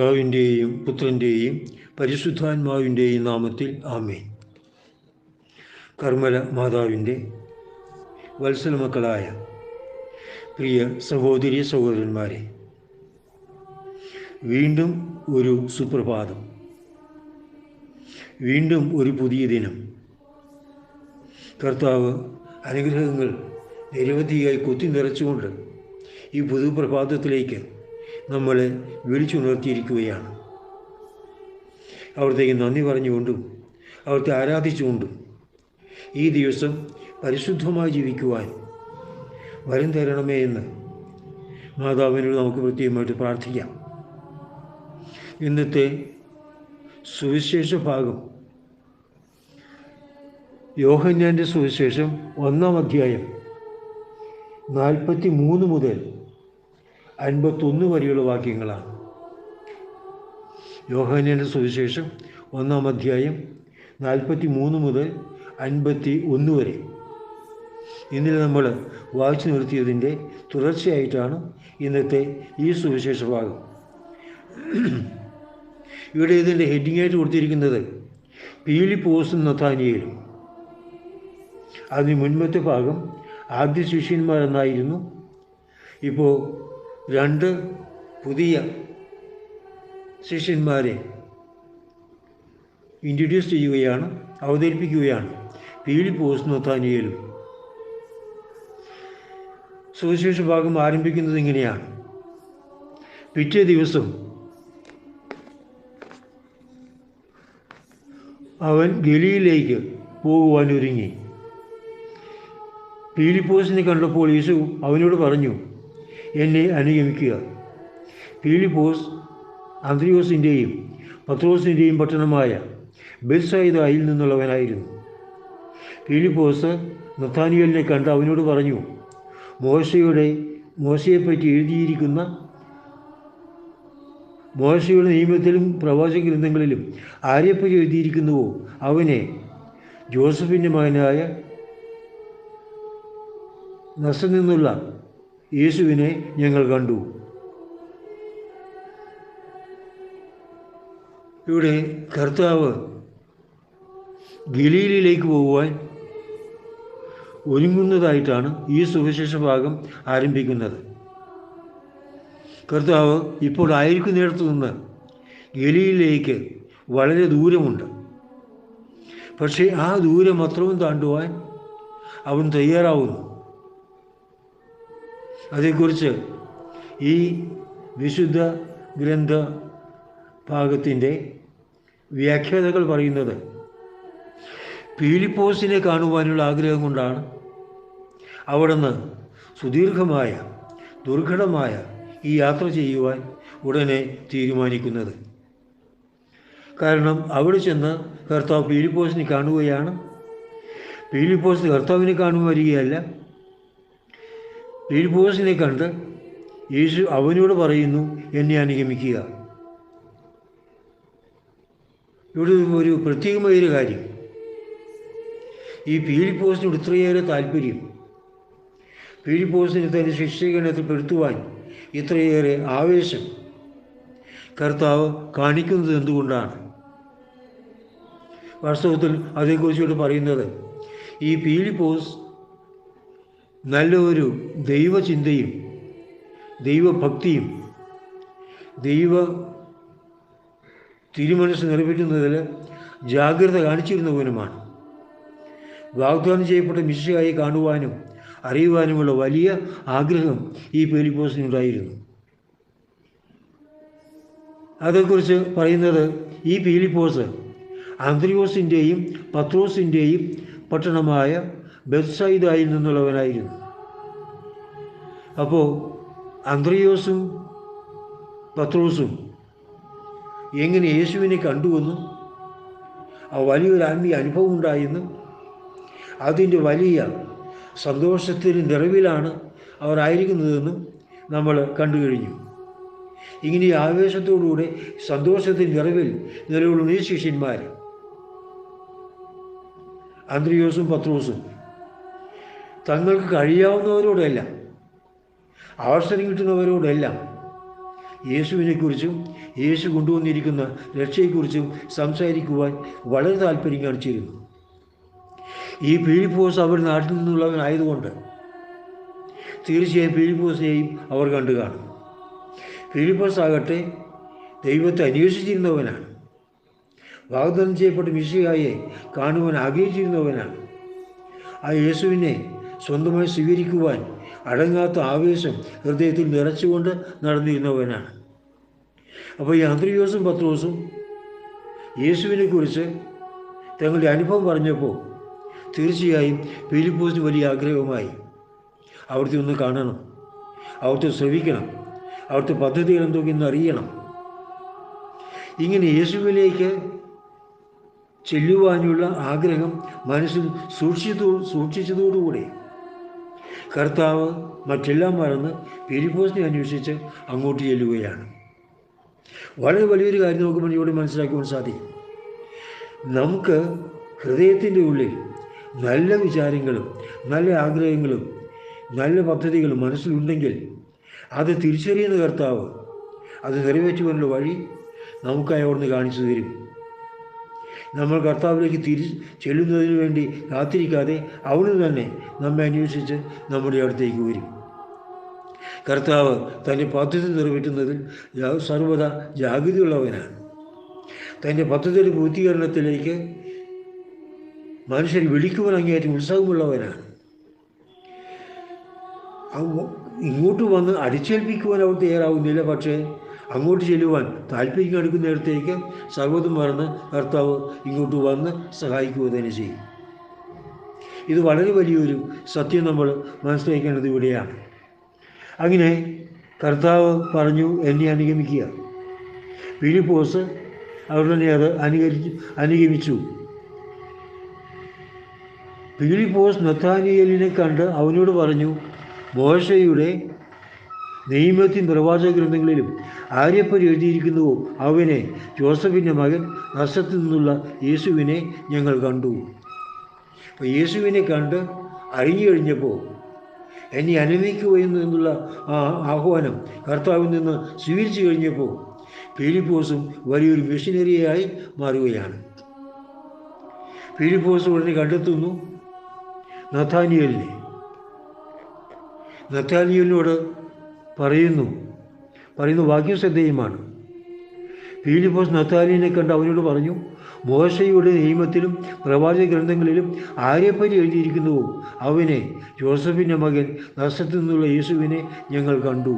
പിതാവിന്റെയും പുത്രന്റെയും പരിശുദ്ധാത്മാവിന്റെയും നാമത്തിൽ ആമേൻ. കർമ്മല മാതാവിന്റെ വത്സല മക്കളായ പ്രിയ സഹോദരി സഹോദരന്മാരെ വീണ്ടും ഒരു സുപ്രഭാതം. വീണ്ടും ഒരു പുതിയ ദിനം. കർത്താവ് അനുഗ്രഹങ്ങൾ നിരവധിയായി കുത്തി നിറച്ചുകൊണ്ട് ഈ പുതുപ്രഭാതത്തിലേക്ക് നമ്മളെ വിളിച്ചുണർത്തിയിരിക്കുകയാണ് അവിടത്തേക്ക് നന്ദി പറഞ്ഞുകൊണ്ടും അവിടുത്തെ ആരാധിച്ചുകൊണ്ടും ഈ ദിവസം പരിശുദ്ധമായി ജീവിക്കുവാൻ വരം തരണമേ എന്ന് മാതാവിനോട് നമുക്ക് പ്രത്യേകമായിട്ട് പ്രാർത്ഥിക്കാം. ഇന്നത്തെ സുവിശേഷ ഭാഗം. യോഹന്യാന്റെ സുവിശേഷം ഒന്നാം അധ്യായം നാൽപ്പത്തി മൂന്ന് മുതൽ അൻപത്തൊന്ന് വരെയുള്ള വാക്യങ്ങളാണ്. യോഹാനിയുടെ സുവിശേഷം ഒന്നാം അധ്യായം നാൽപ്പത്തി മൂന്ന് മുതൽ അൻപത്തി ഒന്ന് വരെ. ഇന്നലെ നമ്മൾ വായിച്ചു നിർത്തിയതിന്റെ തുടർച്ചയായിട്ടാണ് ഇന്നത്തെ ഈ സുവിശേഷ ഭാഗം. ഇവിടെ ഇതിന്റെ ഹെഡിങ്ങായിട്ട് കൊടുത്തിരിക്കുന്നത് പീലിപ്പോസും നത്താനിയലും അതിന് മുൻപത്തെ ഭാഗം ആദ്യ ശിഷ്യന്മാരെന്നായിരുന്നു. ഇപ്പോൾ രണ്ട് പുതിയ ശിഷ്യന്മാരെ ഇൻട്രൊഡ്യൂസ് ചെയ്യുകയാണ് അവതരിപ്പിക്കുകയാണ്. പീലിപ്പോസ് നത്താനിയലും. സുവിശേഷ ഭാഗം ആരംഭിക്കുന്നത് ഇങ്ങനെയാണ്. പിറ്റേ ദിവസം അവൻ ഗലിയിലേക്ക് പോകുവാൻ ഒരുങ്ങി പീലിപ്പോസിനെ കണ്ടപ്പോൾ യേശു അവനോട് പറഞ്ഞു എന്നെ അനുഗമിക്കുക. പീലിപ്പോസ് അന്ത്രിയോസിന്റെയും പത്രോസിന്റെയും പട്ടണമായ ബെൽസായിദായിൽ നിന്നുള്ളവനായിരുന്നു. പീലിപ്പോസ് നത്താനിയലിനെ കണ്ട് അവനോട് പറഞ്ഞു മോശയുടെ മോശയെപ്പറ്റി എഴുതിയിരിക്കുന്ന മോശയുടെ നിയമത്തിലും പ്രവാചക ഗ്രന്ഥങ്ങളിലും ആരെപ്പറ്റി എഴുതിയിരിക്കുന്നുവോ? അവനെ ജോസഫിന്റെ മകനായ നസിൽ നിന്നുള്ള യേശുവിനെ ഞങ്ങൾ കണ്ടു. ഇവിടെ കർത്താവ് ഗലീലിലേക്ക് പോകുവാൻ ഒരുങ്ങുന്നതായിട്ടാണ് ഈ സുവിശേഷ ഭാഗം ആരംഭിക്കുന്നത്. കർത്താവ് ഇപ്പോൾ ആയിരിക്കുന്നിടത്തു നിന്ന് ഗലിയിലേക്ക് വളരെ ദൂരമുണ്ട്. പക്ഷേ ആ ദൂരം അത്രയും താണ്ടുവാൻ അവൻ തയ്യാറാവുന്നു. അതേക്കുറിച്ച് ഈ വിശുദ്ധ ഗ്രന്ഥ ഭാഗത്തിന്റെ വ്യാഖ്യാതകൾ പറയുന്നത് പീലിപ്പോസിനെ കാണുവാനുള്ള ആഗ്രഹം കൊണ്ടാണ്. അവിടുന്ന് സുദീർഘമായ ദുർഘടമായ ഈ യാത്ര ചെയ്യുവാൻ ഉടനെ തീരുമാനിക്കുന്നത്. കാരണം അവിടെ ചെന്ന് കർത്താവ് പീലിപ്പോസിനെ കാണുകയാണ്. പീലിപ്പോസ് കർത്താവിനെ കാണുവാൻ പീലിപ്പോസിനെ കണ്ട് യേശു അവനോട് പറയുന്നു എന്നെ അനുഗമിക്കുക. ഇവിടെ ഒരു പ്രത്യേകമായൊരു കാര്യം. ഈ പീലിപ്പോസിനോട് ഇത്രയേറെ താല്പര്യം. പീലിപ്പോസിനെ തന്റെ ശിക്ഷീകരണത്തിൽ പെടുത്തുവാൻ ഇത്രയേറെ ആവേശം. കർത്താവ് കാണിക്കുന്നത് എന്തുകൊണ്ടാണ്? വാസ്തവത്തിൽ അതേക്കുറിച്ചോട് പറയുന്നത് ഈ പീലിപ്പോസ് നല്ല ഒരു ദൈവചിന്തയും ദൈവഭക്തിയും ദൈവ തിരുമനസ് നിറവേറ്റുന്നതിൽ ജാഗ്രത കാണിച്ചിരുന്നവനുമാണ്. വാഗ്ദാനം ചെയ്യപ്പെട്ട മിശയായി കാണുവാനും അറിയുവാനുമുള്ള വലിയ ആഗ്രഹം ഈ പീലിപ്പോസിനുണ്ടായിരുന്നു. അതേക്കുറിച്ച് പറയുന്നത് ഈ പീലിപ്പോസ് ആന്ത്രിയോസിന്റെയും പത്രോസിന്റെയും പട്ടണമായ ബെത്സൈദായിൽ നിന്നുള്ളവനായിരുന്നു. അപ്പോൾ അന്ത്രിയോസും പത്രോസും എങ്ങനെ യേശുവിനെ കണ്ടുവെന്നും ആ വലിയൊരു ആത്മീയ അനുഭവം ഉണ്ടായെന്നും അതിന്റെ വലിയ സന്തോഷത്തിന് നിറവിലാണ് അവർ ആയിരിക്കുന്നതെന്നും നമ്മൾ കണ്ടു കഴിഞ്ഞു. ഇങ്ങനെ ആവേശത്തോടുകൂടെ സന്തോഷത്തിന്റെ നിറവിൽ നിലകൊള്ളുന്ന ഈ ശിഷ്യന്മാർ അന്ത്രിയോസും പത്രോസും തങ്ങൾക്ക് കഴിയാവുന്നവരോടെല്ലാം അവസരം കിട്ടുന്നവരോടെല്ലാം യേശുവിനെക്കുറിച്ചും യേശു കൊണ്ടുവന്നിരിക്കുന്ന രക്ഷയെക്കുറിച്ചും സംസാരിക്കുവാൻ വളരെ താല്പര്യം കാണിച്ചിരുന്നു. ഈ പീലിപ്പോസ് അവർ നാട്ടിൽ നിന്നുള്ളവനായതുകൊണ്ട് തീർച്ചയായും പീലിപ്പോസിനെയും അവർ കണ്ടു കാണും. പീലിപ്പോസ് ആകട്ടെ ദൈവത്തെ അന്വേഷിച്ചിരുന്നവനാണ്. വാഗ്ദാനം ചെയ്യപ്പെട്ട മിശിയായെ കാണുവാൻ ആഗ്രഹിച്ചിരുന്നവനാണ്. ആ യേശുവിനെ സ്വന്തമായി സ്വീകരിക്കുവാൻ അടങ്ങാത്ത ആവേശം ഹൃദയത്തിൽ നിറച്ചുകൊണ്ട് നടന്നിരുന്നവനാണ്. അപ്പോൾ ഈ അന്ത്രയോസും പത്രോസും യേശുവിനെക്കുറിച്ച് തങ്ങളുടെ അനുഭവം പറഞ്ഞപ്പോൾ തീർച്ചയായും ഫിലിപ്പോസിന് വലിയ ആഗ്രഹവുമായി അവിടുത്തെ ഒന്ന് കാണണം അവിടുത്തെ ശ്രവിക്കണം അവിടുത്തെ പദ്ധതികൾ എന്തൊക്കെയെന്ന് അറിയണം. ഇങ്ങനെ യേശുവിലേക്ക് ചെല്ലുവാനുള്ള ആഗ്രഹം മനസ്സിൽ സൂക്ഷിച്ചതോ സൂക്ഷിച്ചതോടുകൂടി കർത്താവ് മറ്റെല്ലാം മറന്ന് ഫിലിപ്പോസിനെ അന്വേഷിച്ച് അങ്ങോട്ട് ചെല്ലുകയാണ്. വളരെ വലിയൊരു കാര്യം നമുക്ക് ഇവിടെ മനസ്സിലാക്കുവാൻ സാധിക്കും. നമുക്ക് ഹൃദയത്തിന്റെ ഉള്ളിൽ നല്ല വിചാരങ്ങളും നല്ല ആഗ്രഹങ്ങളും നല്ല പദ്ധതികളും മനസ്സിലുണ്ടെങ്കിൽ അത് തിരിച്ചറിയുന്ന കർത്താവ് അത് നിറവേറ്റുവാനുള്ള വഴി നമുക്കായി അവിടുന്ന് കാണിച്ചു തരും. നമ്മൾ കർത്താവിലേക്ക് തിരി ചെല്ലുന്നതിന് വേണ്ടി കാത്തിരിക്കാതെ അവിടുന്ന് തന്നെ നമ്മെ അന്വേഷിച്ച് നമ്മുടെ അടുത്തേക്ക് വരും. കർത്താവ് തന്റെ പദ്ധതി നിറവേറ്റുന്നതിൽ സർവത ജാഗ്രതയുള്ളവനാണ്. തന്റെ പദ്ധതിയുടെ പൂർത്തീകരണത്തിലേക്ക് മനുഷ്യർ വിളിക്കുവാൻ അങ്ങേയറ്റം ഉത്സാഹമുള്ളവനാണ്. ഇങ്ങോട്ട് വന്ന് അടിച്ചേൽപ്പിക്കുവാൻ അവർ തയ്യാറാവുന്നില്ല. പക്ഷേ അങ്ങോട്ട് ചെല്ലുവാൻ താല്പര്യം എടുക്കുന്നിടത്തേക്ക് സഹോദരം മറന്ന് കർത്താവ് ഇങ്ങോട്ട് വന്ന് സഹായിക്കുക തന്നെ ചെയ്യും. ഇത് വളരെ വലിയൊരു സത്യം നമ്മൾ മനസ്സിലാക്കേണ്ടത് ഇവിടെയാണ്. അങ്ങനെ കർത്താവ് പറഞ്ഞു എന്നെ അനുഗമിക്കുക. ഫിലിപ്പോസ് അവർ തന്നെ അത് അനുകരിച്ചു അനുഗമിച്ചു. ഫിലിപ്പോസ് നത്താനിയലിനെ കണ്ട് അവനോട് പറഞ്ഞു മോശയുടെ നിയമത്തിൻ പ്രവാചക ഗ്രന്ഥങ്ങളിലും ആര്യപ്പൻ എഴുതിയിരിക്കുന്നുവോ അവനെ ജോസഫിന്റെ മകൻ നഷ്ടത്തിൽ നിന്നുള്ള യേശുവിനെ ഞങ്ങൾ കണ്ടു. അപ്പോൾ യേശുവിനെ കണ്ട് അറിഞ്ഞു കഴിഞ്ഞപ്പോൾ എന്നെ അനുനയിക്കുക എന്നുള്ള ആ ആഹ്വാനം കർത്താവിൽ നിന്ന് സ്വീകരിച്ചു കഴിഞ്ഞപ്പോൾ ഫിലിപ്പോസും വലിയൊരു മിഷനറിയായി മാറുകയാണ്. ഫിലിപ്പോസ് ഉടനെ കണ്ടെത്തുന്നു നഥാനിയലിനെ. നത്താനിയലിനോട് പറയുന്നു. പറയുന്ന വാക്യം ശ്രദ്ധേയമാണ്. ഫീലിപ്പോസ് നത്താലിനെ കണ്ട് അവനോട് പറഞ്ഞു മോശയുടെ നിയമത്തിലും പ്രവാചക ഗ്രന്ഥങ്ങളിലും ആരെപ്പറ്റി എഴുതിയിരിക്കുന്നുവോ അവനെ ജോസഫിന്റെ മകൻ നഷ്ടത്തിൽ നിന്നുള്ള യേശുവിനെ ഞങ്ങൾ കണ്ടു.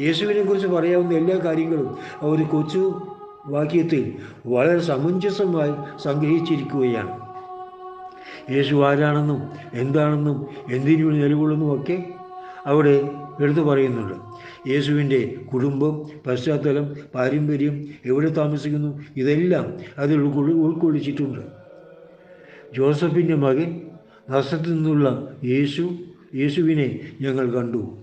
യേശുവിനെ കുറിച്ച് പറയാവുന്ന എല്ലാ കാര്യങ്ങളും അവർ കൊച്ചു വാക്യത്തിൽ വളരെ സമഞ്ജസമായി സംഗ്രഹിച്ചിരിക്കുകയാണ്. യേശു ആരാണെന്നും എന്താണെന്നും എന്തിനു നിലകൊള്ളുന്നുമൊക്കെ അവിടെ എടുത്തു പറയുന്നുണ്ട്. യേശുവിന്റെ കുടുംബം പശ്ചാത്തലം പാരമ്പര്യം എവിടെ താമസിക്കുന്നു ഇതെല്ലാം അതിൽ ഉൾക്കൊള്ളി ഉൾക്കൊള്ളിച്ചിട്ടുണ്ട്. ജോസഫിന്റെ മകൻ നഷ്ടത്തിൽ നിന്നുള്ള യേശു യേശുവിനെ ഞങ്ങൾ കണ്ടു.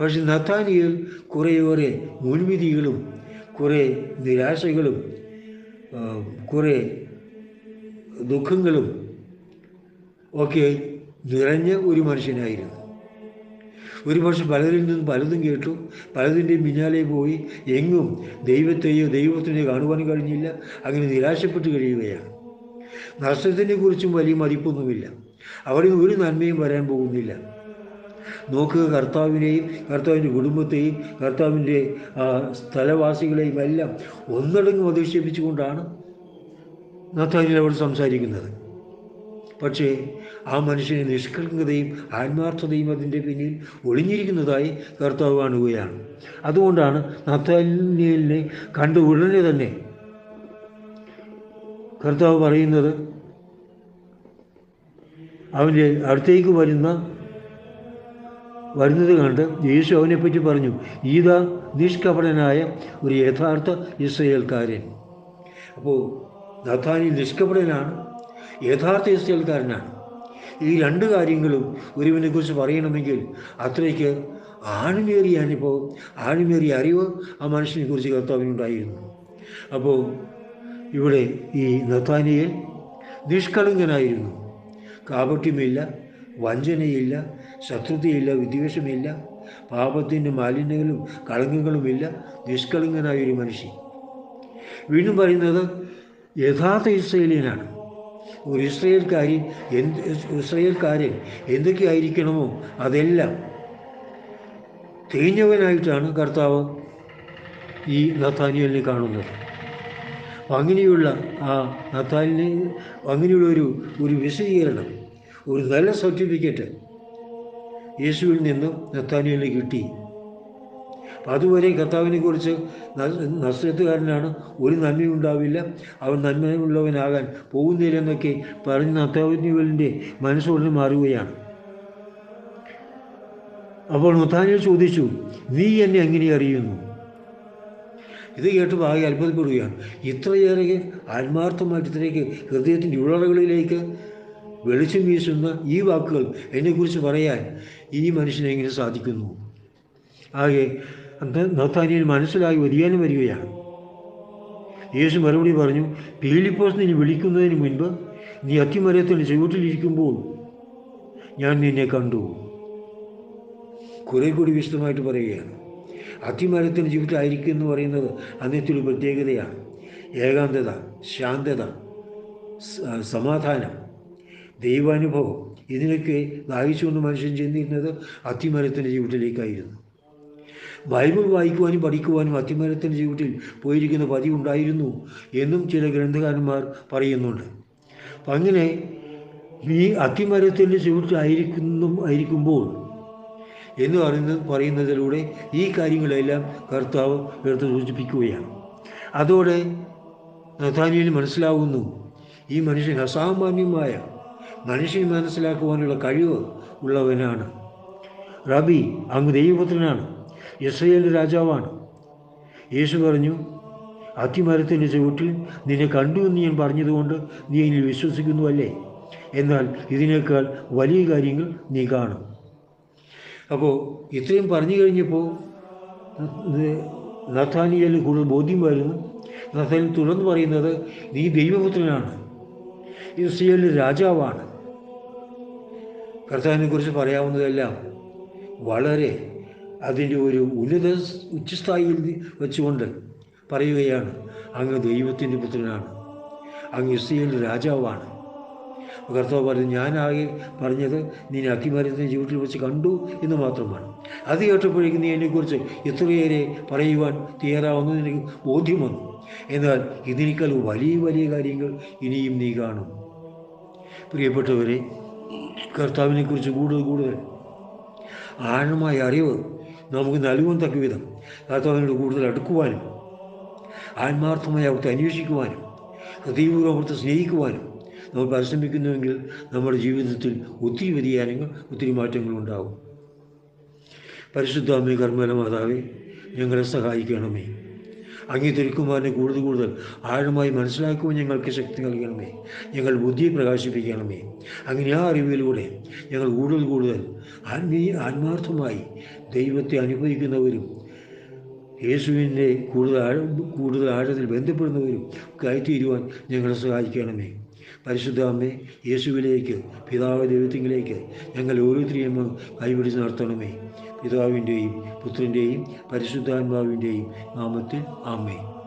പക്ഷെ നത്താനിയിൽ കുറേയേറെ മുൻവിധികളും കുറേ നിരാശകളും കുറേ ദുഃഖങ്ങളും ഒക്കെ നിറഞ്ഞ ഒരു മനുഷ്യനായിരുന്നു. ഒരു പക്ഷെ പലരിൽ നിന്നും പലതും കേട്ടു. പലതിന്റെയും പിന്നാലെ പോയി എങ്ങും ദൈവത്തെയോ ദൈവത്തിനെയോ കാണുവാൻ കഴിഞ്ഞില്ല. അങ്ങനെ നിരാശപ്പെട്ട് കഴിയുകയാണ്. നഷ്ടത്തിനെ കുറിച്ചും വലിയ മതിപ്പൊന്നുമില്ല. അവിടെ ഒരു നന്മയും വരാൻ പോകുന്നില്ല. നോക്കുക കർത്താവിനെയും കർത്താവിന്റെ കുടുംബത്തെയും കർത്താവിന്റെ സ്ഥലവാസികളെയും എല്ലാം ഒന്നടങ്കം അധിക്ഷേപിച്ചുകൊണ്ടാണ് നത്താനിൽ അവിടെ സംസാരിക്കുന്നത്. പക്ഷേ ആ മനുഷ്യന് നിഷ്കളങ്കതയും ആത്മാർത്ഥതയും അതിന്റെ പിന്നിൽ ഒളിഞ്ഞിരിക്കുന്നതായി കർത്താവ് കാണുകയാണ്. അതുകൊണ്ടാണ് നത്താലിനെ കണ്ട ഉടനെ തന്നെ കർത്താവ് പറയുന്നത് അവന്റെ അടുത്തേക്ക് വരുന്ന വരുന്നത് കണ്ട് യേശു അവനെപ്പറ്റി പറഞ്ഞു ഈത നിഷ്കപടനായ ഒരു യഥാർത്ഥ ഇസ്രയേൽക്കാരൻ. അപ്പോൾ നഥാനി നിഷ്കപടനാണ് യഥാർത്ഥ ഇസ്രയേൽക്കാരനാണ്. ഈ രണ്ട് കാര്യങ്ങളും ഒരുവനെക്കുറിച്ച് പറയണമെങ്കിൽ അത്രയ്ക്ക് ആണിമേറിയ അനുഭവം ആണിമേറിയ അറിവ് ആ മനുഷ്യനെ കുറിച്ച് കർത്താവിനുണ്ടായിരുന്നു അപ്പോൾ ഇവിടെ ഈ നത്താനിയെ നിഷ്കളങ്കനായിരുന്നു. കാപട്യമില്ല വഞ്ചനയില്ല ശത്രുതയില്ല വിദ്വേഷമില്ല പാപത്തിന്റെ മാലിന്യങ്ങളും കളങ്കങ്ങളുമില്ല നിഷ്കളങ്കനായ ഒരു മനുഷ്യൻ. വീണ്ടും പറയുന്നത് യഥാർത്ഥ ഇസ്രയേലിയനാണ്. ഒരു ഇസ്രയേൽക്കാരി എന്ത് ഇസ്രയേൽക്കാരൻ എന്തൊക്കെയായിരിക്കണമോ അതെല്ലാം തികഞ്ഞവനായിട്ടാണ് കർത്താവ് ഈ നത്താനിയലിനെ കാണുന്നത്. അങ്ങനെയുള്ള ആ നത്താലിനെ അങ്ങനെയുള്ള ഒരു ഒരു വിശദീകരണം ഒരു നല്ല സർട്ടിഫിക്കറ്റ് യേശുവിൽ നിന്നും നത്താനിയലിന് കിട്ടി. അപ്പം അതുവരെ കർത്താവിനെ കുറിച്ച് നഷ്ടത്തുകാരനാണ് ഒരു നന്മയും ഉണ്ടാവില്ല. അവൻ നന്മയുള്ളവനാകാൻ പോകുന്നില്ലെന്നൊക്കെ പറഞ്ഞ് നത്താവിനുവലിന്റെ മനസ്സോടിന് മാറുകയാണ്. അപ്പോൾ മുത്താനിൽ ചോദിച്ചു നീ എന്നെ എങ്ങനെ അറിയുന്നു? ഇത് കേട്ട് ആകെ അത്ഭുതപ്പെടുകയാണ്. ഇത്രയേറെ ആത്മാർത്ഥമായിട്ട് ഇത്രയ്ക്ക് ഹൃദയത്തിന്റെ ഉള്ളറകളിലേക്ക് വെളിച്ചം വീശുന്ന ഈ വാക്കുകൾ എന്നെക്കുറിച്ച് പറയാൻ ഈ മനുഷ്യനെങ്ങനെ സാധിക്കുന്നു? ആകെ നത്താനിയിൽ മനസ്സിലായി വ്യതിയാനം വരികയാണ്. യേശു മറുപടി പറഞ്ഞു പീലിപ്പോസ് നീ വിളിക്കുന്നതിന് മുൻപ് നീ അത്തിമരത്തിൽ ചുവട്ടിലിരിക്കുമ്പോൾ ഞാൻ നിന്നെ കണ്ടു. കുറേ കൂടി വിശദമായിട്ട് പറയുകയാണ്. അത്തിമരത്തിന് ചുവട്ടിലായിരിക്കും എന്ന് പറയുന്നത് അന്നത്തെ ഒരു പ്രത്യേകതയാണ്. ഏകാന്തത ശാന്തത സമാധാനം ദൈവാനുഭവം ഇതിനൊക്കെ ദാഹിച്ചുകൊണ്ട് മനുഷ്യൻ ചെന്നിരുന്നത് അത്തിമരത്തിന്റെ ചുവട്ടിലേക്കായിരുന്നു. ബൈബിൾ വായിക്കുവാനും പഠിക്കുവാനും അത്തിമരത്തിന്റെ ചുവട്ടിൽ പോയിരിക്കുന്ന പതിവുണ്ടായിരുന്നു എന്നും ചില ഗ്രന്ഥകാരന്മാർ പറയുന്നുണ്ട്. അങ്ങനെ ഈ അത്തിമരത്തിന്റെ ചുവട്ടിലായിരിക്കുന്നു ആയിരിക്കുമ്പോൾ എന്ന് പറയുന്നത് പറയുന്നതിലൂടെ ഈ കാര്യങ്ങളെല്ലാം കർത്താവ് എടുത്ത് സൂചിപ്പിക്കുകയാണ്. അതോടെ നഥാനിയിൽ മനസ്സിലാവുന്നു ഈ മനുഷ്യൻ അസാമാന്യമായ മനുഷ്യൻ മനസ്സിലാക്കുവാനുള്ള കഴിവ് ഉള്ളവനാണ്. റബി അങ്ങ് ദൈവപുത്രനാണ്. ഇസ്രയേലിന്റെ രാജാവാണ്. യേശു പറഞ്ഞു അത്തിമരത്തിന്റെ ചുവട്ടിൽ നിന്നെ കണ്ടു എന്ന് ഞാൻ പറഞ്ഞതുകൊണ്ട് നീ എന്നിൽ വിശ്വസിക്കുന്നുവല്ലേ? എന്നാൽ ഇതിനേക്കാൾ വലിയ കാര്യങ്ങൾ നീ കാണും. അപ്പോൾ ഇത്രയും പറഞ്ഞു കഴിഞ്ഞപ്പോൾ നഥാനിയലിന് കൂടുതൽ ബോധ്യം വരുന്നു. നഥാനിൽ തുടർന്ന് പറയുന്നത് നീ ദൈവപുത്രനാണ്. ഇസ്രയേലിന്റെ രാജാവാണ്. കർത്താവിനെ കുറിച്ച് പറയാവുന്നതെല്ലാം വളരെ അതിന്റെ ഒരു ഉന്നത ഉച്ചസ്ഥായിയിൽ വെച്ചുകൊണ്ട് പറയുകയാണ് അങ്ങ് ദൈവത്തിന്റെ പുത്രനാണ് അങ്ങ് ഇസ്രയേലിന്റെ രാജാവാണ്. കർത്താവ് പറഞ്ഞു ഞാനാകെ പറഞ്ഞത് നീ അത്തിമരത്തിന് ജീവിതത്തിൽ വെച്ച് കണ്ടു എന്ന് മാത്രമാണ്. അത് കേട്ടപ്പോഴേക്കും നീ എന്നെക്കുറിച്ച് ഇത്രയേറെ പറയുവാൻ തയ്യാറാവുന്നത് എനിക്ക് ബോധ്യം വന്നു. എന്നാൽ ഇതിനേക്കാൾ വലിയ വലിയ കാര്യങ്ങൾ ഇനിയും നീ കാണും. പ്രിയപ്പെട്ടവരെ കർത്താവിനെക്കുറിച്ച് കൂടുതൽ കൂടുതൽ ആഴമായ അറിവ് നമുക്ക് നൽകുവാൻ തക്ക വിധം. കർത്താവിനോട് കൂടുതൽ അടുക്കുവാനും ആത്മാർത്ഥമായി അവിടുത്തെ അന്വേഷിക്കുവാനും ഹൃദയപൂർവം അവിടുത്തെ സ്നേഹിക്കുവാനും നമ്മൾ പരിശ്രമിക്കുന്നുവെങ്കിൽ നമ്മുടെ ജീവിതത്തിൽ ഒത്തിരി വ്യതിയാനങ്ങൾ ഒത്തിരി മാറ്റങ്ങൾ ഉണ്ടാകും. പരിശുദ്ധാമേ കർമ്മല മാതാവേ ഞങ്ങളെ സഹായിക്കണമേ. അങ്ങേ തിരുക്കുമാരനെ കൂടുതൽ കൂടുതൽ ആഴമായി മനസ്സിലാക്കുവാൻ ഞങ്ങൾക്ക് ശക്തി നൽകണമേ. ഞങ്ങൾ ബുദ്ധിയെ പ്രകാശിപ്പിക്കണമേ. അങ്ങനെ ആ അറിവിലൂടെ ഞങ്ങൾ കൂടുതൽ കൂടുതൽ ആത്മീയ ആത്മാർത്ഥമായി ദൈവത്തെ അനുഭവിക്കുന്നവരും യേശുവിന്റെ കൂടുതൽ കൂടുതൽ ആഴത്തിൽ ബന്ധപ്പെടുന്നവരും കയറ്റിയിരുവാൻ ഞങ്ങളെ സഹായിക്കണമേ. പരിശുദ്ധ അമ്മേ യേശുവിലേക്ക് പിതാവ് ദൈവത്തിങ്കിലേക്ക് ഞങ്ങൾ ഓരോരുത്തരെയും കൈപിടിച്ച് നടത്തണമേ. പിതാവിന്റെയും പുത്രന്റെയും പരിശുദ്ധാത്മാവിന്റെയും നാമത്തിൽ ആമേ